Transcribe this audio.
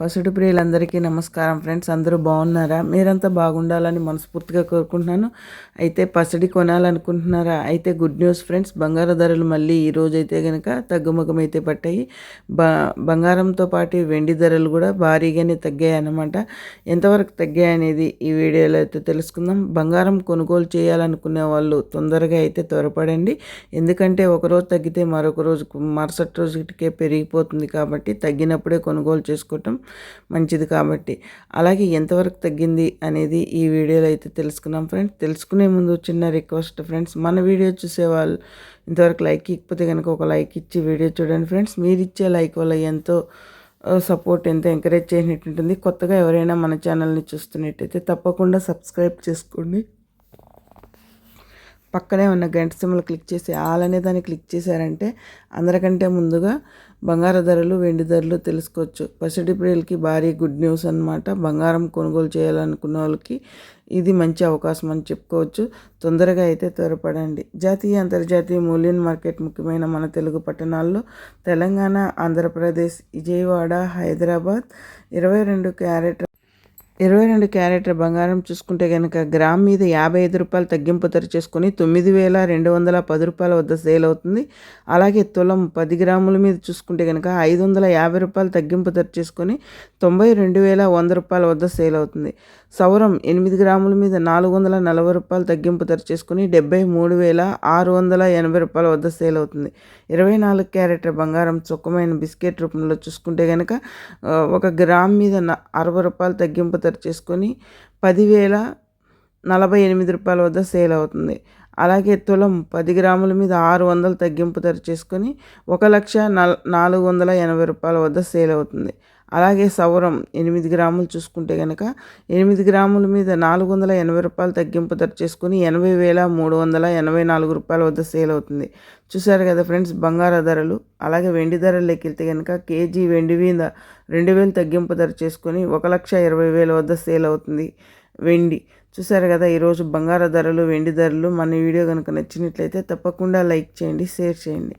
పసుడు ప్రియులందరికీ నమస్కారం ఫ్రెండ్స్. అందరూ బాగున్నారా? మీరంతా బాగుండాలని మనస్ఫూర్తిగా కోరుకుంటున్నాను. అయితే పసిడి కొనాలనుకుంటున్నారా? అయితే గుడ్ న్యూస్ ఫ్రెండ్స్. బంగారు ధరలు మళ్ళీ ఈ రోజు అయితే కనుక తగ్గుముఖమైతే పట్టాయి. బ బంగారంతో పాటు వెండి ధరలు కూడా భారీగానే తగ్గాయి అన్నమాట. ఎంతవరకు తగ్గాయి అనేది ఈ వీడియోలో అయితే తెలుసుకుందాం. బంగారం కొనుగోలు చేయాలనుకునే వాళ్ళు తొందరగా అయితే త్వరపడండి. ఎందుకంటే ఒకరోజు తగ్గితే మరొక రోజు మరుసటి రోజుకే పెరిగిపోతుంది కాబట్టి తగ్గినప్పుడే కొనుగోలు చేసుకోవటం మంచిది కాబట్టి. అలాగే ఎంతవరకు తగ్గింది అనేది ఈ వీడియోలో అయితే తెలుసుకున్నాం ఫ్రెండ్స్. తెలుసుకునే ముందు చిన్న రిక్వెస్ట్ ఫ్రెండ్స్. మన వీడియో చూసే వాళ్ళు ఇంతవరకు లైక్ ఇకపోతే కనుక ఒక లైక్ ఇచ్చి వీడియో చూడండి ఫ్రెండ్స్. మీరు ఇచ్చే లైక్ వల్ల ఎంతో సపోర్ట్ ఎంతో ఎంకరేజ్ చేసినట్టు ఉంటుంది కొత్తగా ఎవరైనా మన ఛానల్ని చూస్తున్నట్టయితే తప్పకుండా సబ్స్క్రైబ్ చేసుకోండి. పక్కనే ఉన్న గంట సిమ్మలు క్లిక్ చేసి ఆల్ అనే దాన్ని క్లిక్ చేశారంటే అందరికంటే ముందుగా బంగారు ధరలు వెండి ధరలు తెలుసుకోవచ్చు. పసిడి ప్రియులకి భారీ గుడ్ న్యూస్ అనమాట బంగారం కొనుగోలు చేయాలనుకున్న వాళ్ళకి ఇది మంచి అవకాశం అని చెప్పుకోవచ్చు. తొందరగా అయితే త్వరపడండి. జాతీయ అంతర్జాతీయ మూల్యం మార్కెట్ ముఖ్యమైన మన తెలుగు పట్టణాల్లో తెలంగాణ ఆంధ్రప్రదేశ్ విజయవాడ హైదరాబాద్ ఇరవై రెండు క్యారెట్ ఇరవై రెండు క్యారెట్ల బంగారం చూసుకుంటే కనుక గ్రామ్ మీద యాభై ఐదు రూపాయలు తగ్గింపు ధర చేసుకుని తొమ్మిది వేల రెండు వందల పది రూపాయల వద్ద సేల్ అవుతుంది. అలాగే తులం పది గ్రాముల మీద చూసుకుంటే కనుక ఐదు వందల యాభై రూపాయలు తగ్గింపు ధర చేసుకుని తొంభై రెండు వేల వంద రూపాయల వద్ద సేల్ అవుతుంది. సౌరం ఎనిమిది గ్రాముల మీద నాలుగు వందల నలభై రూపాయలు తగ్గింపు ధర చేసుకుని డెబ్బై మూడు వేల ఆరు వందల ఎనభై రూపాయల వద్ద సేల్ అవుతుంది. ఇరవై నాలుగు క్యారెట్ల బంగారం చుక్కమైన బిస్కెట్ రూపంలో చూసుకుంటే కనుక ఒక గ్రామ్ మీద అరవై రూపాయలు తగ్గింపు ధర చేసుకొని పదివేల నలభై ఎనిమిది రూపాయల వద్ద సేల్ అవుతుంది. అలాగే తులం పది గ్రాముల మీద ఆరు వందలు తగ్గింపు ధర చేసుకొని ఒక లక్ష నాలుగు వందల ఎనభై రూపాయల వద్ద సేల్ అవుతుంది. అలాగే సౌరం ఎనిమిది గ్రాములు చూసుకుంటే కనుక ఎనిమిది గ్రాముల మీద నాలుగు వందల ఎనభై రూపాయలు తగ్గింపు ధర చేసుకుని ఎనభై వేల మూడు వందల ఎనభై నాలుగు రూపాయల వద్ద సేల్ అవుతుంది. చూసారు కదా ఫ్రెండ్స్ బంగార ధరలు అలాగే వెండి ధరలు లెక్కితే కనుక కేజీ వెండి మీద రెండు వేలు తగ్గింపు ధర చేసుకొని ఒక లక్ష ఇరవై వేల వద్ద సేల్ అవుతుంది వెండి. చూసారు కదా ఈరోజు బంగార ధరలు వెండి ధరలు మన వీడియో కనుక నచ్చినట్లయితే తప్పకుండా లైక్ చేయండి షేర్ చేయండి.